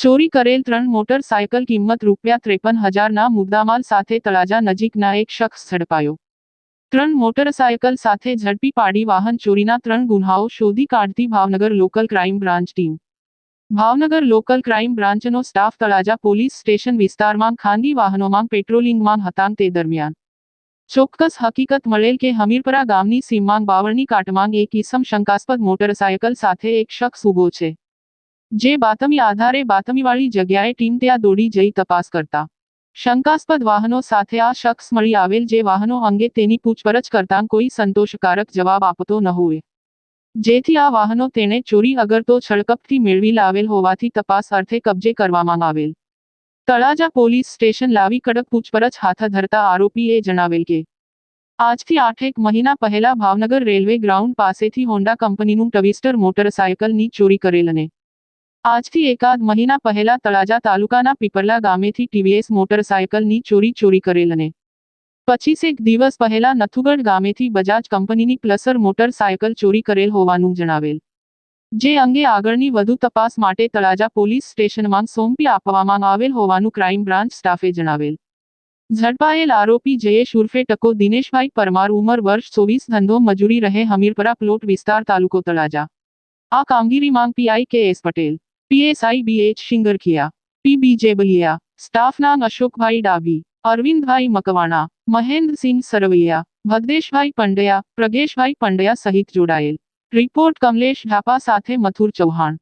ચોરી કરેલ ત્રણ મોટરસાયકલ કિંમત રૂપિયા ત્રેપન હજારના મુદ્દામાલ સાથે તળાજા નજીકના એક શખ્સ ઝડપાયો. ત્રણ મોટરસાયકલ સાથે ઝડપી પાડી વાહન ચોરીના ત્રણ ગુન્હાઓ શોધી કાઢતી Bhavnagar local crime branch team. Bhavnagar local crime બ્રાન્ચનો staff Talaja police station વિસ્તારમાં ખાનગી વાહનોમાં પેટ્રોલિંગમાં હતા તે દરમિયાન. ચોક્કસ હકીકત મળેલ કે હમીરપરા ગામની સીમમાં બાવળની કાટમાં એક ઈસમ શંકાસ્પદ મોટરસાયકલ સાથે એક શખ્સ ઊભો છે. જે બાતમી આધારે બાતમીવાળી જગ્યાએ ટીમ ત્યાં દોડી જઈ તપાસ કરતા શંકાસ્પદ વાહનો સાથે આ શખ્સ મળી આવેલ જે વાહનો અંગે તેની પૂછપરછ કરતાં કોઈ સંતોષકારક જવાબ આપતો ન હોય જેથી આ વાહનો તેણે ચોરી અગર તો છળકપથી મેળવી લાવેલ હોવાથી તપાસ અર્થે કબજે કરવામાં આવેલ તળાજા પોલીસ સ્ટેશન લાવી કડક પૂછપરછ હાથ ધરતા આરોપીએ જણાવેલ કે આજથી આઠેક મહિના પહેલા ભાવનગર રેલવે ગ્રાઉન્ડ પાસેથી હોન્ડા કંપનીનું ટવિસ્ટર મોટરસાયકલની ચોરી કરેલ અને આજથી એકાદ મહિના પહેલા તળાજા તાલુકાના પીપરલા ગામેથી ટીવીએસ મોટરસાયકલની ચોરી ચોરી કરેલ અને પચીસેક દિવસ પહેલા નથુગઢ ગામેથી બજાજ કંપનીની પ્લસર મોટરસાયકલ ચોરી કરેલ હોવાનું જણાવેલ. જે અંગે આગળની વધુ તપાસ માટે તળાજા પોલીસ સ્ટેશનમાં સોંપી આપવામાં આવેલ હોવાનું ક્રાઇમ બ્રાન્ચ સ્ટાફે જણાવેલ. ઝડપાયેલ આરોપી જયેશ ઉર્ફે ટકો દિનેશભાઈ પરમાર ઉંમર વર્ષ ચોવીસ, ધંધો મજૂરી રહે, હમીરપરા પ્લોટ વિસ્તાર તાલુકો તળાજા. આ કામગીરી માંગ PI K S Patel. PSI B H Shingarakhiya P B Jebaliya સ્ટાફના અશોકભાઈ ડાભી અરવિંદભાઈ મકવાણા મહેન્દ્રસિંહ સરવૈયા ભગદેશભાઈ પંડ્યા પ્રગેશભાઈ પંડ્યા સહિત જોડાયેલ રિપોર્ટ કમલેશ ઢાપા સાથે મથુર ચૌહાણ